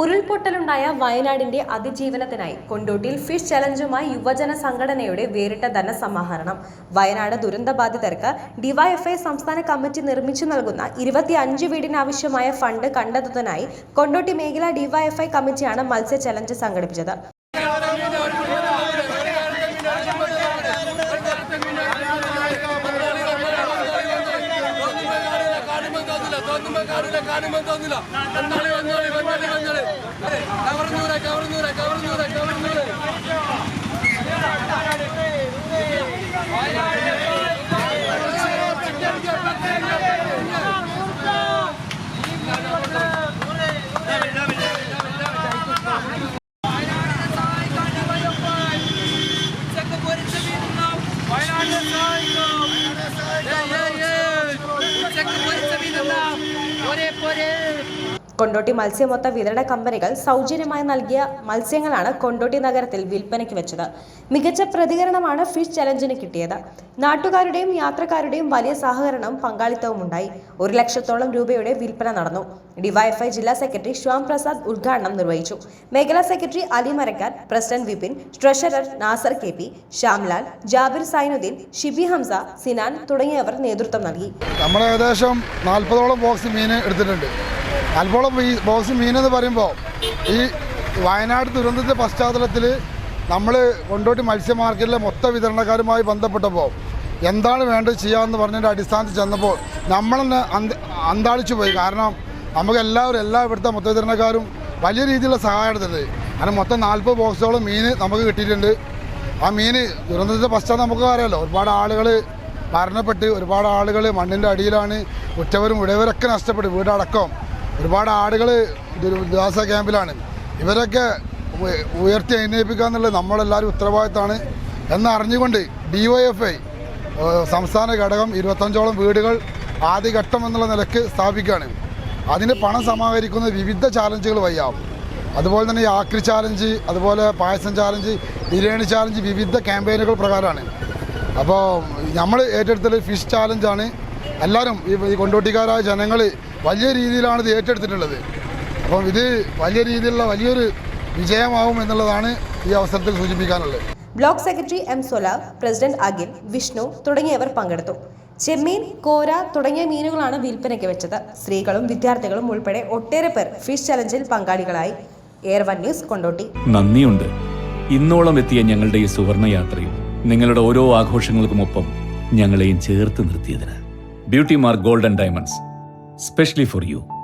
ഉരുൾപൊട്ടലുണ്ടായ വയനാടിന്റെ അതിജീവനത്തിനായി കൊണ്ടോട്ടിയിൽ ഫിഷ് ചലഞ്ചുമായി യുവജന സംഘടനയുടെ വേറിട്ട ധനസമാഹരണം. വയനാട് ദുരന്തബാധിതർക്ക് ഡിവൈഎഫ്ഐ സംസ്ഥാന കമ്മിറ്റി നിർമ്മിച്ചു നൽകുന്ന ഇരുപത്തി അഞ്ച് വീടിനാവശ്യമായ ഫണ്ട് കണ്ടെത്തുന്നതിനായി കൊണ്ടോട്ടി മേഖലാ ഡിവൈഎഫ്ഐ കമ്മിറ്റിയാണ് മത്സ്യ ചലഞ്ച് സംഘടിപ്പിച്ചത്. തോന്നുമ്പോൾ കാണില്ല കാണുമ്പോൾ തോന്നില്ല. വന്നാളി വന്നാളി വന്നാളി. വന്നാളി കവർന്നൂര കവർന്നൂര Put it, put it. Kondotty മത്സ്യമൊത്ത വിതരണ കമ്പനികൾ സൗജന്യമായി നൽകിയ മത്സ്യങ്ങളാണ് കൊണ്ടോട്ടി നഗരത്തിൽ വിൽപ്പനയ്ക്ക് വെച്ചത്. മികച്ച പ്രതികരണമാണ് ഫിഷ് ചലഞ്ചിന് കിട്ടിയത്. നാട്ടുകാരുടെയും യാത്രക്കാരുടെയും വലിയ സഹകരണവും പങ്കാളിത്തവും ഉണ്ടായി ഒരു ലക്ഷത്തോളം രൂപയുടെ വിൽപ്പന നടന്നു. ഡിവൈഎഫ്ഐ ജില്ലാ സെക്രട്ടറി ശ്യാം പ്രസാദ് ഉദ്ഘാടനം നിർവഹിച്ചു. മേഖലാ secretary Ali Marakkar president Vipin treasurer Nasar K P Shyamlal Jabir Sainuddin Shibi Hamza Sinan തുടങ്ങിയവർ നേതൃത്വം നൽകി. നമ്മൾ ഏകദേശം നാൽപ്പതോളം ബോക്സ് മീൻ എടുത്തിട്ടുണ്ട്. നാൽപ്പതോളം ഈ ബോക്സ് മീൻ എന്ന് പറയുമ്പോൾ ഈ വയനാട് ദുരന്തത്തിന്റെ പശ്ചാത്തലത്തിൽ നമ്മൾ കൊണ്ടോട്ടി മത്സ്യ മാർക്കറ്റിലെ മൊത്ത വിതരണക്കാരുമായി ബന്ധപ്പെട്ടപ്പോൾ എന്താണ് വേണ്ടത് ചെയ്യാമെന്ന് പറഞ്ഞതിന്റെ അടിസ്ഥാനത്തിൽ ചെന്നപ്പോൾ അന്ത അന്താളിച്ചു പോയി. കാരണം നമുക്ക് എല്ലാവരും എല്ലാ ഇവിടുത്തെ മൊത്ത വിതരണക്കാരും വലിയ രീതിയിലുള്ള സഹായം എടുത്തത് അങ്ങനെ മൊത്തം നാൽപ്പത് ബോക്സോളം മീൻ നമുക്ക് കിട്ടിയിട്ടുണ്ട്. ആ മീൻ ദുരന്തത്തിന്റെ പശ്ചാത്തലം നമുക്ക് അറിയാമല്ലോ ഒരുപാട് ആളുകൾ മരണപ്പെട്ട് ഒരുപാട് ആളുകൾ മണ്ണിന്റെ അടിയിലാണ് ഉറ്റവരും ഉടയവരൊക്കെ നഷ്ടപ്പെട്ടു വീടടക്കം ഒരുപാട് ആടുകൾ ദുരിതാശ്വാസ ക്യാമ്പിലാണ്. ഇവരൊക്കെ ഉയർത്തി എഴുന്നേൽപ്പിക്കുക എന്നുള്ളത് നമ്മളെല്ലാവരും ഉത്തരവാദിത്തമാണ് എന്നറിഞ്ഞുകൊണ്ട് ഡി വൈ എഫ് ഐ സംസ്ഥാന ഘടകം ഇരുപത്തഞ്ചോളം വീടുകൾ ആദ്യഘട്ടം എന്നുള്ള നിലയ്ക്ക് സ്ഥാപിക്കുകയാണ്. അതിന് പണം സമാഹരിക്കുന്ന വിവിധ ചാലഞ്ചുകൾ വയ്യാവും അതുപോലെ തന്നെ ആക്രി ചാലഞ്ച് അതുപോലെ പായസം ചാലഞ്ച് ബിരിയാണി ചാലഞ്ച് വിവിധ ക്യാമ്പയിനുകൾ പ്രകാരമാണ്. അപ്പോൾ നമ്മൾ ഏറ്റെടുത്തത് ഫിഷ് ചാലഞ്ചാണ്. എല്ലാവരും ഈ കൊണ്ടോട്ടിക്കാരായ ജനങ്ങൾ വലിയ രീതിയിലാണ് ഇത് ഏറ്റെടുത്തിട്ടുള്ളത്. അപ്പം ഇത് വലിയ രീതിയിലുള്ള വലിയൊരു വിജയമാവും എന്നുള്ളതാണ് ഈ അവസരത്തിൽ സൂചിപ്പിക്കാനുള്ളത്. ബ്ലോക്ക് സെക്രട്ടറി എം സൊലാർ പ്രസിഡന്റ് അഖിൽ വിഷ്ണു തുടങ്ങിയവർ പങ്കെടുത്തു. ചെമ്മീൻ കോര തുടങ്ങിയ മീനുകളാണ് വിൽപ്പനയ്ക്ക് വെച്ചത്. സ്ത്രീകളും വിദ്യാർത്ഥികളും ഉൾപ്പെടെ ഒട്ടേറെ പേർ ഫിഷ് ചലഞ്ചിൽ പങ്കാളികളായി. Air One News Kondotty. നന്ദിയുണ്ട്. ഇന്നോളം എത്തിയ ഞങ്ങളുടെ ഈ സുവർണ യാത്രയിൽ നിങ്ങളുടെ ഓരോ ആഘോഷങ്ങൾക്കുമൊപ്പം ഞങ്ങളെയും ചേർത്ത് നിർത്തിയതിന്. Beauty Mark Golden Diamonds. Especially for you.